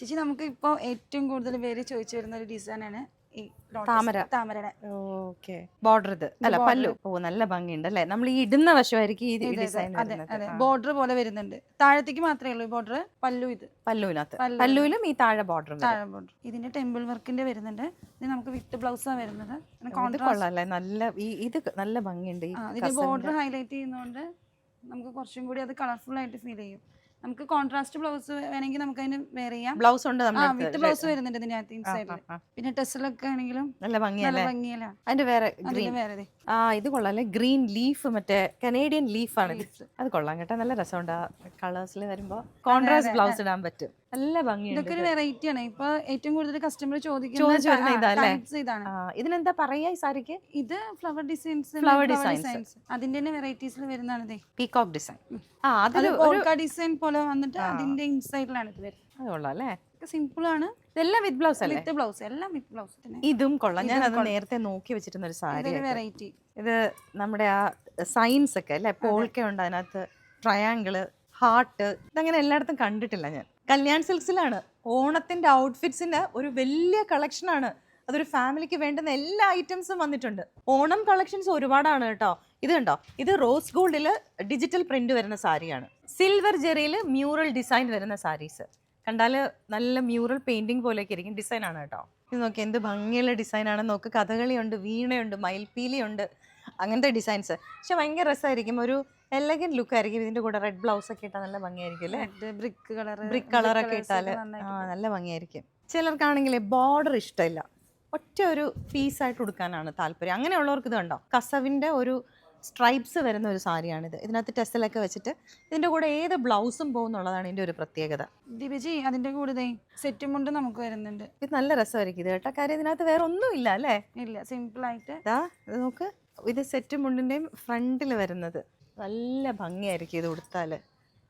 ചേച്ചി നമുക്ക് ഇപ്പോൾ ഏറ്റവും കൂടുതൽ പേര് ചോദിച്ചു വരുന്ന ഒരു ഡിസൈനാണ് ഈ lotus താമര. താമരയുടെ. ഓക്കെ. ബോർഡർ ഇത്. അല്ല border. പല്ലു. ഓ നല്ല ഭംഗിയുണ്ട് അല്ലേ? നമ്മൾ ഈ ഇടുന്ന വശമായിരിക്കും ഈ ഇത് ഇത് ഡിസൈൻ അതെ അതെ. ബോർഡർ പോലെ വരുന്നുണ്ട്. താഴത്തേക്ക് മാത്രമേ ഉള്ളൂ ബോർഡർ പല്ലു ഇത്. പല്ലുവിനകത്ത്. പല്ലു. പല്ലുവിലും ഈ താഴെ ബോർഡർ താഴെ ബോർഡർ ഇതിന്റെ ടെമ്പിൾ വർക്കിന്റെ വരുന്നുണ്ട്. ഇത് നമുക്ക് വിത്ത് ബ്ലൗസാണ് വരുന്നത്. പിന്നെ ഇത് കോൺട്രാസ്റ്റ് കൊള്ളാല്ലേ? നല്ല ഈ ഇത് നല്ല ഭംഗിയുണ്ട് ഈ ഇതിന്റെ. ബോർഡർ ഹൈലൈറ്റ് ചെയ്യുന്നതുകൊണ്ട് നമുക്ക് കുറച്ചും കൂടി അത് കളർഫുൾ ആയിട്ട് ഫീൽ ചെയ്യും. നമുക്ക് കോൺട്രാസ്റ്റ് ബ്ലൗസ് വേണമെങ്കിൽ നമുക്ക് അതിന് വേറെ ചെയ്യാം. ബ്ലൗസ് ഉണ്ട് വിത്ത് ബ്ലൗസ്? വരുന്നുണ്ട് ആ. പിന്നെ ടെസ്റ്റിലൊക്കെ ആണെങ്കിലും നല്ല ഭംഗിയല്ലേ? ഭംഗിയല്ല. അതിന്റെ വേറെ ഗ്രീൻ വേറെ ആ ഇത് കൊള്ളാല്ലേ ഗ്രീൻ ലീഫ് മറ്റേ കനേഡിയൻ ലീഫാണ് ഇത് അത് കൊള്ളാം കേട്ടോ. നല്ല രസമുണ്ട്. ആ കളേഴ്സിൽ വരുമ്പോ കോൺട്രാസ്റ്റ് ബ്ലൗസ് ഇടാൻ പറ്റും. നല്ല ഭംഗിയുണ്ട് ഇതൊക്കെ ഒരു വെറൈറ്റി ആണ്. ഇപ്പൊ ഏറ്റവും കൂടുതൽ കസ്റ്റമർ? ചോദിക്കുന്ന ഇതാണ്. ഇതിനെന്താ പറയാ ഈ സാരിക്ക്? ഇത് ഫ്ലവർ ഡിസൈൻസ് ഫ്ലവർ ഡിസൈൻസ് അതിന്റെ തന്നെ വെറൈറ്റീസിൽ വരുന്നതാണ് പീകോക്ക് ഡിസൈൻ ആ അത് ഡിസൈൻ പോലെ വന്നിട്ട് അതിന്റെ ഇൻസൈഡിലാണ് ഇത് വരുന്നത്. അത് കൊള്ളാം അല്ലേ? സിമ്പിൾ ആണ്. ഇതെല്ലാം വിത്ത് ബ്ലൗസ് അല്ലേ? വിത്ത് ബ്ലൗസ് എല്ലാം വിത്ത് ബ്ലൗസ് തന്നെ. ഇതും കൊള്ളാം. ഞാൻ അത് നേരത്തെ നോക്കി വെച്ചിരുന്ന ഒരു സാരി വെറൈറ്റി ഇത്. നമ്മുടെ ആ സൈൻസ് ഒക്കെ അല്ലേ? പോൾക്ക ഉണ്ട് അതിനകത്ത്. ട്രയാങ്കിൾ ഹാർട്ട് ഇതങ്ങനെ എല്ലായിടത്തും കണ്ടിട്ടില്ല ഞാൻ. കല്യാൺ സിൽക്സിലാണ്. ഓണത്തിന്റെ ഔട്ട്ഫിറ്റ്സിന് ഒരു വലിയ കളക്ഷനാണ് അതൊരു ഫാമിലിക്ക് വേണ്ടുന്ന എല്ലാ ഐറ്റംസും വന്നിട്ടുണ്ട്. ഓണം കളക്ഷൻസ് ഒരുപാടാണ് കേട്ടോ. ഇത് കണ്ടോ? ഇത് റോസ് ഗോൾഡിൽ ഡിജിറ്റൽ പ്രിന്റ് വരുന്ന സാരിയാണ്. സിൽവർ ജെറിയിൽ മ്യൂറൽ ഡിസൈൻ വരുന്ന സാരീസ് കണ്ടാൽ നല്ല മ്യൂറൽ പെയിന്റിംഗ് പോലെയൊക്കെ ഇരിക്കും. ഡിസൈൻ ആണ് കേട്ടോ. ഇത് നോക്കി എന്ത് ഭംഗിയുള്ള ഡിസൈനാണ് നോക്ക് കഥകളിയുണ്ട് വീണയുണ്ട് മയിൽപ്പീലിയുണ്ട് അങ്ങനത്തെ ഡിസൈൻസ് പക്ഷെ ഭയങ്കര രസമായിരിക്കും. ഒരു എലഗന്റ് ലുക്ക് ആയിരിക്കും. ഇതിന്റെ കൂടെ റെഡ് ബ്ലൗസ് ഒക്കെ ഇട്ടാൽ നല്ല ഭംഗിയായിരിക്കും അല്ലേ? ബ്രിക്ക് കളർ ബ്രിക്ക് കളറൊക്കെ ഇട്ടാൽ ആ നല്ല ഭംഗിയായിരിക്കും. ചിലർക്കാണെങ്കിൽ ബോർഡർ ഇഷ്ടമില്ല. ഒറ്റ ഒരു പീസായിട്ട് കൊടുക്കാനാണ് താല്പര്യം. അങ്ങനെയുള്ളവർക്ക് ഇത് കണ്ടോ? കസവിന്റെ ഒരു സ്ട്രൈപ്സ് വരുന്ന ഒരു സാരിയാണിത്. ഇതിനകത്ത് ടെസ്റ്റിലൊക്കെ വെച്ചിട്ട് ഇതിന്റെ കൂടെ ഏത് ബ്ലൗസും പോകുന്നുള്ളതാണ് ഇതിന്റെ ഒരു പ്രത്യേകത. ദിവിജി അതിന്റെ കൂടെ സെറ്റും കൊണ്ട് നമുക്ക് വരുന്നുണ്ട്. ഇത് നല്ല രസമായിരിക്കും ഇത് കേട്ടോ. കാര്യം ഇതിനകത്ത് വേറെ ഒന്നും ഇല്ല അല്ലേ? ഇല്ല സിമ്പിൾ ആയിട്ട്. ഇതാ ഇത് നോക്ക്. ഇത് സെറ്റ് മുണ്ടിന്റെയും ഫ്രണ്ടിൽ വരുന്നത്. നല്ല ഭംഗിയായിരിക്കും ഇത് ഉടുത്താൽ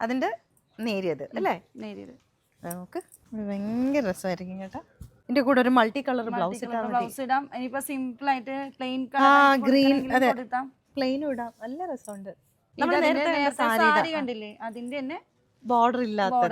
അതിന്റെ നേരിയത് അല്ലേ? നേരിയത്. നമുക്ക് ഭയങ്കര രസമായിരിക്കും കേട്ടോ. ഇതിന്റെ കൂടെ ഒരു മൾട്ടി കളർ ബ്ലൗസ് ഇടാം ബ്ലൗസ് ഇടാം. ഇനിയിപ്പോ സിമ്പിൾ ആയിട്ട് പ്ലെയിൻ ആ, ഗ്രീൻ അതെ. പ്ലെയിനും ഇടാം. നല്ല രസമുണ്ട്. നമ്മൾ നേരത്തെ കണ്ട സാരി കണ്ടില്ലേ? അതിന്റെ തന്നെ ബോർഡർ ഇല്ലാത്ത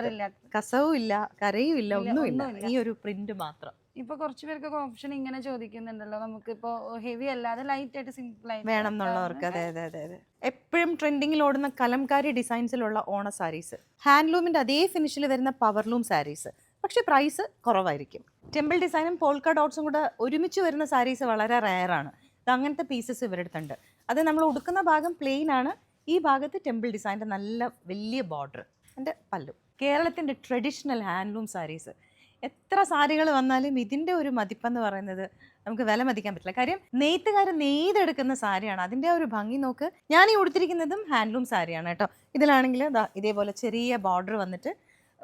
കസവും ഇല്ല കരയും ഇല്ല ഇല്ല, ഒന്നുമില്ല ഒന്നുമില്ല. ഈ ഒരു പ്രിന്റ് മാത്രം. ഇപ്പൊ കുറച്ചു പേർക്കൊക്കെ ഓപ്ഷൻ ഇങ്ങനെ ചോദിക്കുന്നുണ്ടല്ലോ. നമുക്ക് ഇപ്പൊ ഹെവി അല്ലാതെ ലൈറ്റ് ആയിട്ട് സിമ്പിൾ ആയിട്ട് വേണം എന്നുള്ളവർക്ക്. അതെ അതെ അതെ അതെ. എപ്പോഴും ട്രെൻഡിങ്ങിൽ ഓടുന്ന കലംകാരി ഡിസൈൻസിലുള്ള ഓണ സാരീസ് ഹാൻഡ്ലൂമിന്റെ അതേ ഫിനിഷിൽ വരുന്ന പവർലൂം സാരീസ് പക്ഷെ പ്രൈസ് കുറവായിരിക്കും. ടെമ്പിൾ ഡിസൈനും പോൾക്ക ഡോട്ട്സും കൂടെ ഒരുമിച്ച് വരുന്ന സാരീസ് വളരെ റയർ ആണ്. അങ്ങനത്തെ പീസസ് ഇവരുടെ അടുത്തുണ്ട്. അത് നമ്മൾ ഉടുക്കുന്ന ഭാഗം പ്ലെയിൻ ആണ്. ഈ ഭാഗത്ത് ടെമ്പിൾ ഡിസൈന്റെ നല്ല വലിയ ബോർഡർ എന്റെ പല്ലു. കേരളത്തിന്റെ ട്രഡീഷണൽ ഹാൻഡ്ലൂം സാരീസ് എത്ര സാരികൾ വന്നാലും ഇതിന്റെ ഒരു മതിപ്പെന്ന് പറയുന്നത് നമുക്ക് വില മതിക്കാൻ പറ്റില്ല. കാര്യം നെയ്ത്തുകാർ നെയ്തെടുക്കുന്ന സാരിയാണ്. അതിന്റെ ഒരു ഭംഗി നോക്ക്. ഞാൻ ഈ ഉടുത്തിരിക്കുന്നതും ഹാൻഡ്ലൂം സാരിയാണ് കേട്ടോ. ഇതിലാണെങ്കിൽ ഇതേപോലെ ചെറിയ ബോർഡർ വന്നിട്ട്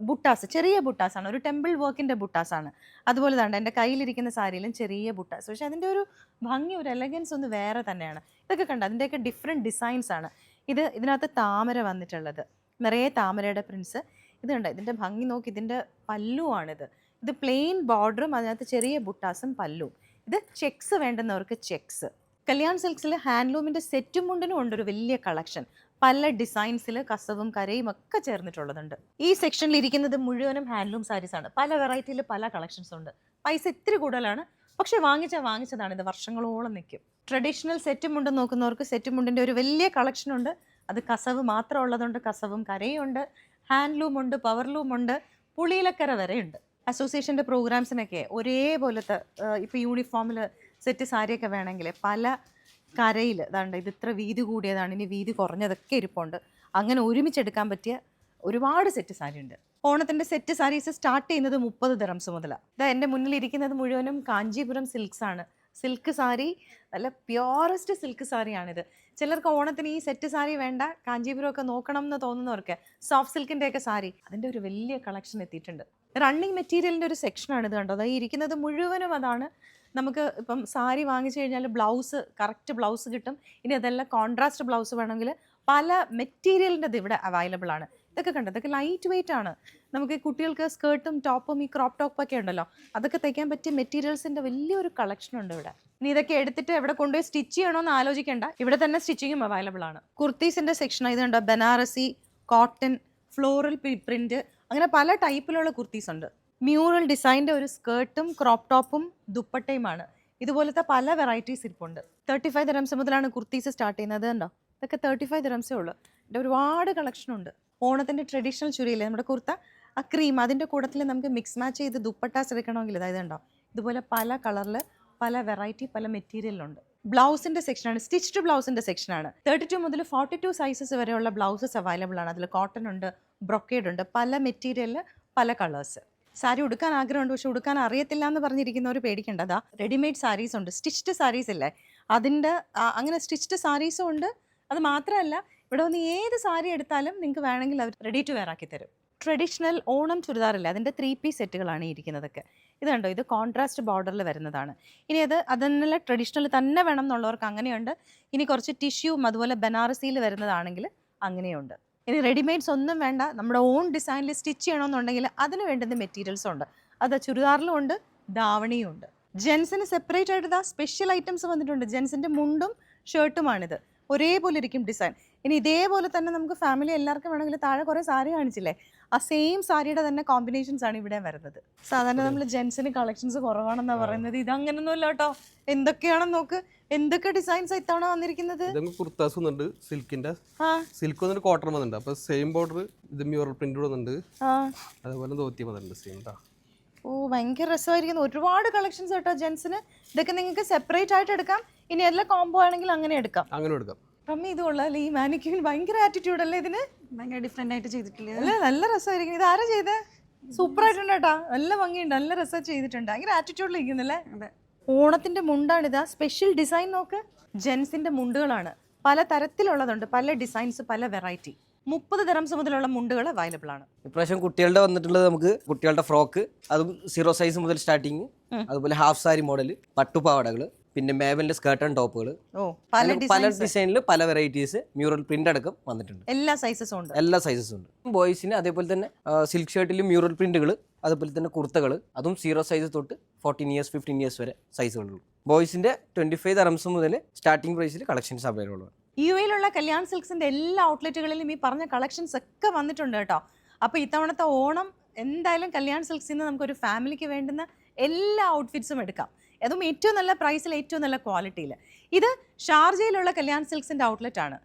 ബുട്ടാസ് ചെറിയ ബുട്ടാസാണ്. ഒരു ടെമ്പിൾ വർക്കിന്റെ ബുട്ടാസാണ്. അതുപോലെ തന്നെ എന്റെ കയ്യിലിരിക്കുന്ന സാരിയിലും ചെറിയ ബുട്ടാസ്. പക്ഷേ അതിന്റെ ഒരു ഭംഗി ഒരു എലഗൻസ് ഒന്ന് വേറെ തന്നെയാണ്. ഇതൊക്കെ കണ്ടോ? അതിന്റെയൊക്കെ ഡിഫറെന്റ് ഡിസൈൻസ് ആണ്. ഇത് ഇതിനകത്ത് താമര വന്നിട്ടുള്ളത്. നിറയെ താമരയുടെ പ്രിൻസ് ഇത് കണ്ടോ? ഇതിന്റെ ഭംഗി നോക്കി ഇതിന്റെ പല്ലുവാണിത്. ഇത് പ്ലെയിൻ ബോർഡറും അതിനകത്ത് ചെറിയ ബുട്ടാസും പല്ലും. ഇത് ചെക്സ് വേണ്ടുന്നവർക്ക് ചെക്സ് കല്യാൺ സിൽക്സിൽ ഹാൻഡ്ലൂമിന്റെ സെറ്റും മുണ്ടിനും ഉണ്ട് ഒരു വലിയ കളക്ഷൻ പല ഡിസൈൻസിൽ കസവും കരയും ഒക്കെ ചേർന്നിട്ടുള്ളതുണ്ട്. ഈ സെക്ഷനിൽ ഇരിക്കുന്നത് മുഴുവനും ഹാൻഡ്ലൂം സാരീസ് ആണ്. പല വെറൈറ്റിയിൽ പല കളക്ഷൻസ് ഉണ്ട്. പൈസ ഇത്തിരി കൂടുതലാണ്. പക്ഷെ വാങ്ങിച്ചാൽ വാങ്ങിച്ചതാണ്. ഇത് വർഷങ്ങളോളം നിൽക്കും ട്രഡീഷണൽ സെറ്റ് മുണ്ട് നോക്കുന്നവർക്ക്. സെറ്റ് മുണ്ടിന്റെ ഒരു വലിയ കളക്ഷൻ ഉണ്ട്. അത് കസവ് മാത്രം ഉള്ളതുണ്ട്. കസവും കരയും ഉണ്ട്. ഹാൻഡ്ലൂം ഉണ്ട്. പവർലൂം ഉണ്ട്. പുളിയിലക്കര വരെയുണ്ട് അസോസിയേഷന്റെ പ്രോഗ്രാംസിനൊക്കെ ഒരേപോലത്തെ ഇപ്പോൾ യൂണിഫോമിൽ സെറ്റ് സാരിയൊക്കെ വേണമെങ്കിൽ പല കരയിൽ അതാണ്ട് ഇത് ഇത്ര വീതി കൂടിയതാണ് ഇനി വീതി കുറഞ്ഞതൊക്കെ ഇരിപ്പുണ്ട്. അങ്ങനെ ഒരുമിച്ചെടുക്കാൻ പറ്റിയ ഒരുപാട് സെറ്റ് സാരി ഉണ്ട്. ഓണത്തിന്റെ സെറ്റ് സാരീസ് സ്റ്റാർട്ട് ചെയ്യുന്നത് മുപ്പത് ദിറംസ് മുതലാണ് ഇതാ എന്റെ മുന്നിൽ ഇരിക്കുന്നത് മുഴുവനും കാഞ്ചീപുരം സിൽക്സ് ആണ്. സിൽക്ക് സാരി നല്ല പ്യോറസ്റ്റ് സിൽക്ക് സാരിയാണിത് ചിലർക്ക് ഓണത്തിന് ഈ സെറ്റ് സാരി വേണ്ട കാഞ്ചീപുരം ഒക്കെ നോക്കണം എന്ന് തോന്നുന്നവർക്ക് സോഫ്റ്റ് സിൽക്കിന്റെയൊക്കെ സാരി അതിന്റെ ഒരു വലിയ കളക്ഷൻ എത്തിയിട്ടുണ്ട്. റണ്ണിങ് മെറ്റീരിയലിന്റെ ഒരു സെക്ഷനാണ് ഇത് കണ്ടോ? അതായത് ഇരിക്കുന്നത് മുഴുവനും അതാണ് നമുക്ക് ഇപ്പം സാരി വാങ്ങിച്ചു കഴിഞ്ഞാൽ ബ്ലൗസ് കറക്റ്റ് ബ്ലൗസ് കിട്ടും. ഇനി അതെല്ലാം കോൺട്രാസ്റ്റ് ബ്ലൗസ് വേണമെങ്കിൽ പല മെറ്റീരിയലിന്റെ ഇത് ഇവിടെ അവൈലബിൾ ആണ്. ഇതൊക്കെ കണ്ടോ? ഇതൊക്കെ ലൈറ്റ് വെയിറ്റ് ആണ്. നമുക്ക് കുട്ടികൾക്ക് സ്കേർട്ടും ടോപ്പും ഈ ക്രോപ്പ് ടോപ്പ് ഒക്കെ ഉണ്ടല്ലോ. അതൊക്കെ തയ്ക്കാൻ പറ്റിയ മെറ്റീരിയൽസിന്റെ വലിയൊരു കളക്ഷൻ ഉണ്ട് ഇവിടെ. ഇനി ഇതൊക്കെ എടുത്തിട്ട് എവിടെ കൊണ്ടുപോയി സ്റ്റിച്ച് ചെയ്യണമെന്ന് ആലോചിക്കേണ്ട. ഇവിടെ തന്നെ സ്റ്റിച്ചിങ്ങും അവൈലബിൾ ആണ്. കുർത്തീസിന്റെ സെക്ഷൻ ഇതുണ്ട് ബനാറസി കോട്ടൺ ഫ്ലോറൽ പ്രിന്റ് അങ്ങനെ പല ടൈപ്പിലുള്ള കുർത്തീസ് ഉണ്ട്. മ്യൂറൽ ഡിസൈന്റെ ഒരു സ്കേർട്ടും ക്രോപ്പ് ടോപ്പും ദുപ്പട്ടയുമാണ്. ഇതുപോലത്തെ പല വെറൈറ്റീസ് ഇരിപ്പുണ്ട്. തേർട്ടി ഫൈവ് ദിറംസ് മുതലാണ് കുർത്തീസ് സ്റ്റാർട്ട് ചെയ്യുന്നത് കണ്ടോ? ഇതൊക്കെ തേർട്ടി ഫൈവ് ദിറംസേ ഉള്ളൂ. ഇതിന്റെ ഒരുപാട് കളക്ഷൻ ഉണ്ട് ഓണത്തിന്റെ ട്രഡീഷണൽ ചുരിയില്ലേ നമ്മുടെ കുർത്ത ആ ക്രീം അതിന്റെ കൂടത്തിൽ നമുക്ക് മിക്സ് മാച്ച് ചെയ്ത് ദുപ്പട്ടാസ് എടുക്കണമെങ്കിൽ അതായത് ഉണ്ടോ ഇതുപോലെ പല കളറിൽ പല വെറൈറ്റി പല മെറ്റീരിയലുണ്ട് ബ്ലൗസിന്റെ സെക്ഷനാണ്. സ്റ്റിച്ച്ഡ് ബ്ലൗസിന്റെ സെക്ഷനാണ്. തേർട്ടി ടു മുതൽ ഫോർട്ടി ടു സൈസസ് വരെയുള്ള ബ്ലൗസസ് അവൈലബിൾ ആണ്. അതിൽ കോട്ടൺ ഉണ്ട് ബ്രൊക്കേഡ് ഉണ്ട് പല മെറ്റീരിയലിൽ പല കളേഴ്സ് സാരി ഉടുക്കാൻ ആഗ്രഹമുണ്ട് പക്ഷെ ഉടുക്കാൻ അറിയത്തില്ല എന്ന് പറഞ്ഞിരിക്കുന്നവർ പേടിക്കേണ്ടതാ റെഡിമെയ്ഡ് സാരീസ് ഉണ്ട് സ്റ്റിച്ച്ഡ് സാരീസ് ഇല്ലേ? അതിന്റെ അങ്ങനെ സ്റ്റിച്ച്ഡ് സാരീസും ഉണ്ട്. അത് മാത്രമല്ല ഇവിടെ വന്ന് ഏത് സാരി എടുത്താലും നിങ്ങൾക്ക് വേണമെങ്കിൽ അവർ റെഡി ടു വെയർ ആക്കി തരും. ട്രഡീഷണൽ ഓണം ചുരിദാറില്ല അതിന്റെ ത്രീ പീസ് സെറ്റുകളാണ് ഇരിക്കുന്നതൊക്കെ ഇത് കണ്ടോ? ഇത് കോൺട്രാസ്റ്റ് ബോർഡറിൽ വരുന്നതാണ്. ഇനി അത് അതിനുള്ള ട്രഡീഷണൽ തന്നെ വേണം എന്നുള്ളവർക്ക് അങ്ങനെയുണ്ട്. ഇനി കുറച്ച് ടിഷ്യൂ അതുപോലെ ബനാറസിയിൽ വരുന്നതാണെങ്കിൽ അങ്ങനെയുണ്ട്. ഇനി റെഡിമെയ്ഡ്സ് ഒന്നും വേണ്ട. നമ്മുടെ ഓൺ ഡിസൈനിൽ സ്റ്റിച്ച് ചെയ്യണമെന്നുണ്ടെങ്കിൽ അതിന് വേണ്ടുന്ന മെറ്റീരിയൽസ് ഉണ്ട്. അത് ചുരിദാറിലും ഉണ്ട് ധാവണിയും ഉണ്ട്. ജെൻസിന് സെപ്പറേറ്റ് ആയിട്ട് ഇതാ സ്പെഷ്യൽ ഐറ്റംസ് വന്നിട്ടുണ്ട്. ജെൻസിന്റെ മുണ്ടും ഷർട്ടുമാണിത് ഒരേപോലെ ഇരിക്കും ഡിസൈൻ ഇനി ഇതേപോലെ തന്നെ നമുക്ക് ഫാമിലി എല്ലാവർക്കും വേണമെങ്കിൽ താഴെ കുറേ സാരി കാണിച്ചില്ലേ? ആ സെയിം സാരിയുടെ തന്നെ കോമ്പിനേഷൻസ് ആണ് ഇവിടെ വരുന്നത്. സാധാരണ നമ്മൾ ജെൻസിന് കളക്ഷൻസ് കുറവാണെന്നാ പറയുന്നത്. ഇത് അങ്ങനൊന്നുമില്ല കേട്ടോ. എന്തൊക്കെയാണെന്ന് നോക്ക്. എന്തൊക്കെ ഡിസൈൻസ് ഇത്തവണ വന്നിരിക്കുന്നത്? കുർത്താസ് വന്നിട്ടുണ്ട് സിൽക്കിന്റെ സിൽക്ക് വന്നിട്ട് കോട്ടൺ വന്നിട്ടുണ്ട്. അപ്പൊ സെയിം ബോർഡർ ഇത് മ്യൂറൽ പ്രിന്റ് വന്നിട്ടുണ്ട്. അതുപോലെ ധോത്തി വന്നിട്ടുണ്ട് സെയിം ഓ ഭയങ്കര രസമായിരിക്കുന്നു. ഒരുപാട് കളക്ഷൻസ് കേട്ടോ ജെൻസിന് ഇതൊക്കെ നിങ്ങൾക്ക് സെപ്പറേറ്റ് ആയിട്ട് എടുക്കാം. ഇനി എല്ലാം കോംബോ ആണെങ്കിൽ അങ്ങനെ എടുക്കാം. അങ്ങനെ എടുക്കാം. റമ്മി ഇത് കൊള്ളാല്ലേ ഈ മാനിക്യൂൻ ഭയങ്കര ആറ്റിറ്റ്യൂഡ് അല്ലേ ഇതിന്? ഭയങ്കര ഡിഫറെന്റ് ആയിട്ട് ചെയ്തിട്ടില്ല അല്ല നല്ല രസമായിരിക്കും. ഇത് ആരാ ചെയ്തേ? സൂപ്പർ ആയിട്ടുണ്ട് കേട്ടാ. നല്ല ഭംഗിയുണ്ട്. നല്ല രസം ചെയ്തിട്ടുണ്ട്. ഭയങ്കര ആറ്റിറ്റ്യൂഡിൽ ഇരിക്കുന്നല്ലേ? ഓണത്തിന്റെ ഓണത്തിന്റെ മുണ്ടാണിത് സ്പെഷ്യൽ ഡിസൈൻ നോക്ക്. ജെൻസിന്റെ മുണ്ടുകളാണ്. പല തരത്തിലുള്ളതുണ്ട്. പല ഡിസൈൻസ് പല വെറൈറ്റി മുപ്പത് തരം മുതലുള്ള മുണ്ടുകൾ അവൈലബിൾ ആണ്. ഇപ്രാവശ്യം കുട്ടികളുടെ വന്നിട്ടുള്ളത് നമുക്ക് കുട്ടികളുടെ ഫ്രോക്ക് അതും സീറോ സൈസ് മുതൽ സ്റ്റാർട്ടിങ് അതുപോലെ ഹാഫ് സാരി മോഡൽ പട്ടുപാവാടകൾ പിന്നെ മേവലിന്റെ സ്കേർട്ട് ആൻഡ് ടോപ്പുകൾ ഓ പല പല ഡിസൈനിൽ പല വെറൈറ്റീസ് മ്യൂറൽ പ്രിന്റ് അടക്കം വന്നിട്ടുണ്ട്. എല്ലാ സൈസസ് ഉണ്ട്. എല്ലാ സൈസസ് ഉണ്ട്. ബോയ്സിന് അതേപോലെ തന്നെ സിൽക്ക് ഷർട്ടിൽ മ്യൂറൽ പ്രിന്റുകൾ അതുപോലെ തന്നെ കുർത്തകൾ അതും സീറോ സൈസ് തൊട്ട് ഫോർട്ടീൻ ഇയേഴ്സ് ഫിഫ്റ്റീൻ ഇയേഴ്സ് വരെ സൈസുകളുള്ളൂ ബോയ്സിന്റെ ട്വന്റി ഫൈവ് അറംസ് മുതൽ സ്റ്റാർട്ടിംഗ് പ്രൈസിൽ കളക്ഷൻസ് അവൈലബിൾ ആണ്. യു എയിലുള്ള കല്യാൺ സിൽക്സിന്റെ എല്ലാ ഔട്ട്ലെറ്റുകളിലും ഈ പറഞ്ഞ കളക്ഷൻസ് ഒക്കെ വന്നിട്ടുണ്ട് കേട്ടോ. അപ്പോൾ ഇത്തവണത്തെ ഓണം എന്തായാലും കല്യാൺ സിൽക്സിൽ നിന്ന് നമുക്കൊരു ഫാമിലിക്ക് വേണ്ടുന്ന എല്ലാ ഔട്ട്ഫിറ്റ്സും എടുക്കാം. അതും ഏറ്റവും നല്ല പ്രൈസിൽ ഏറ്റവും നല്ല ക്വാളിറ്റിയിൽ ഇത് ഷാർജയിലുള്ള കല്യാൺ സിൽക്സിന്റെ ഔട്ട്ലെറ്റാണ്